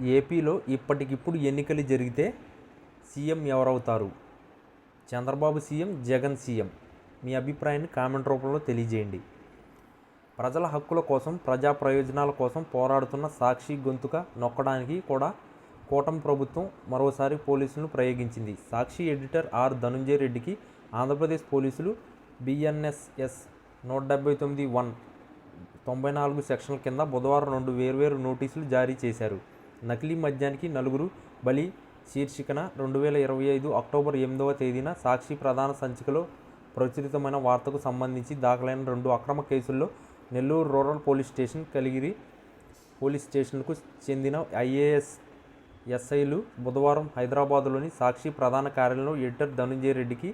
ఏపీలో ఇప్పటికిప్పుడు ఎన్నికలు జరిగితే CM ఎవరవుతారు? Chandrababu CM Jagan CM. మీ అభిప్రాయాన్ని కామెంట్ రూపంలో తెలియజేయండి. ప్రజల హక్కుల కోసం ప్రజా ప్రయోజనాల కోసం పోరాడుతున్న సాక్షి గొంతుక నొక్కడానికి కూడా కూటమి ప్రభుత్వం మరోసారి పోలీసులను ప్రయోగించింది. సాక్షి ఎడిటర్ ఆర్ ధనుంజయ రెడ్డికి ఆంధ్రప్రదేశ్ పోలీసులు బిఎన్ఎస్ఎస్ నూట డెబ్బై తొమ్మిది వన్ తొంభై నాలుగు సెక్షన్ల కింద బుధవారం రెండు వేర్వేరు నోటీసులు జారీ చేశారు. నకిలీ మద్యానికి నలుగురు బలి శీర్షికన రెండు వేల ఇరవై ఐదు అక్టోబర్ ఎనిమిదవ తేదీన సాక్షి ప్రధాన సంచికలో ప్రచురితమైన వార్తకు సంబంధించి దాఖలైన రెండు అక్రమ కేసుల్లో Nellore rural police station Kaligiri police స్టేషన్కు చెందిన ఐఏఎస్ ఎస్ఐలు బుధవారం హైదరాబాదులోని సాక్షి ప్రధాన కార్యాలయంలో ఎడిటర్ ధనుంజయ రెడ్డికి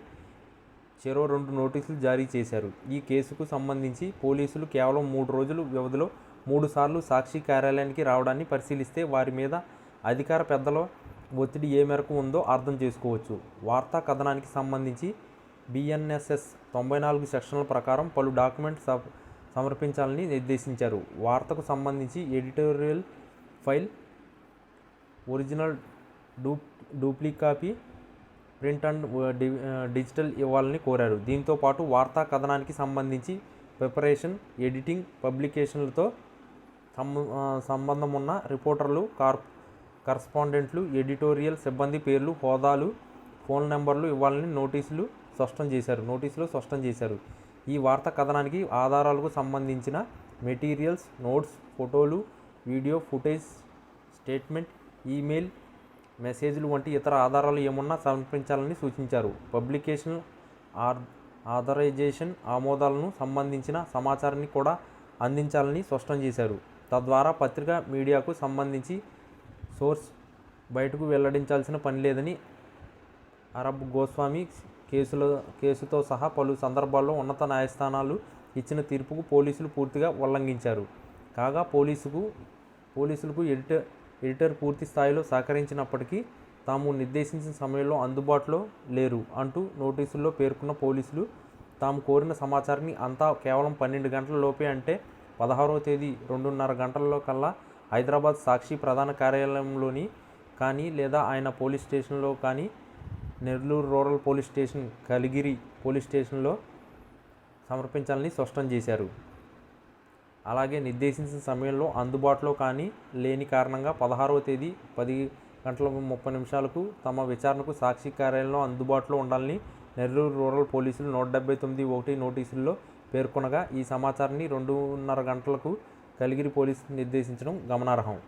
చెరో రెండు నోటీసులు జారీ చేశారు. ఈ కేసుకు సంబంధించి పోలీసులు కేవలం మూడు రోజుల వ్యవధిలో మూడుసార్లు సాక్షి కార్యాలయానికి రావడాన్ని పరిశీలిస్తే వారి మీద అధికార పెద్దల ఒత్తిడి ఏ మేరకు ఉందో అర్థం చేసుకోవచ్చు. వార్తా కథనానికి సంబంధించి బిఎన్ఎస్ఎస్ తొంభై నాలుగు సెక్షన్ల ప్రకారం పలు డాక్యుమెంట్ సమర్పించాలని నిర్దేశించారు. వార్తకు సంబంధించి editorial file original do duplicate copy print and digital ఇవ్వాలని కోరారు. దీంతో పాటు వార్తా కథనానికి సంబంధించి ప్రిపరేషన్ ఎడిటింగ్ పబ్లికేషన్లతో సంబంధం ఉన్న రిపోర్టర్లు కార్ కరస్పాండెంట్లు ఎడిటోరియల్ సిబ్బంది పేర్లు హోదాలు ఫోన్ నెంబర్లు ఇవ్వాలని నోటీసులు స్పష్టం చేశారు. నోటీసులు స్పష్టం చేశారు. ఈ వార్తా కథనానికి ఆధారాలకు సంబంధించిన మెటీరియల్స్ నోట్స్ ఫోటోలు వీడియో ఫుటేజ్ స్టేట్మెంట్ ఈమెయిల్ మెసేజ్లు వంటి ఇతర ఆధారాలు ఏమున్నా సమర్పించాలని సూచించారు. పబ్లికేషన్ ఆర్ ఆథరైజేషన్ ఆమోదాలను సంబంధించిన సమాచారాన్ని కూడా అందించాలని స్పష్టం చేశారు. తద్వారా పత్రిక మీడియాకు సంబంధించి సోర్స్ బయటకు వెల్లడించాల్సిన పని లేదని అరబ్ గోస్వామి కేసులో కేసుతో సహా పలు సందర్భాల్లో ఉన్నత న్యాయస్థానాలు ఇచ్చిన తీర్పుకు పోలీసులు పూర్తిగా ఉల్లంఘించారు. కాగా పోలీసుకు పోలీసులకు ఎడిటర్ ఎడిటర్ పూర్తి స్థాయిలో సహకరించినప్పటికీ తాము నిర్దేశించిన సమయంలో అందుబాటులో లేరు అంటూ నోటీసుల్లో పేర్కొన్న పోలీసులు తాము కోరిన సమాచారాన్ని అంతా కేవలం పన్నెండు గంటల లోపే అంటే పదహారవ తేదీ రెండున్నర గంటల్లో కల్లా హైదరాబాద్ సాక్షి ప్రధాన కార్యాలయంలోని కానీ లేదా ఆయన పోలీస్ స్టేషన్లో కానీ Nellore rural police station Kaligiri police స్టేషన్లో సమర్పించాలని స్పష్టం చేశారు. అలాగే నిర్దేశించిన సమయంలో అందుబాటులో కానీ లేని కారణంగా పదహారవ తేదీ పది గంటల ముప్పై నిమిషాలకు తమ విచారణకు సాక్షి కార్యాలయంలో అందుబాటులో ఉండాలని నెల్లూరు రూరల్ పోలీసులు నూట డెబ్బై తొమ్మిది ఒకటి నోటీసుల్లో పేర్కొనగా ఈ సమాచారాన్ని రెండున్నర గంటలకు కలిగిరి పోలీసులు నిర్దేశించడం గమనార్హం.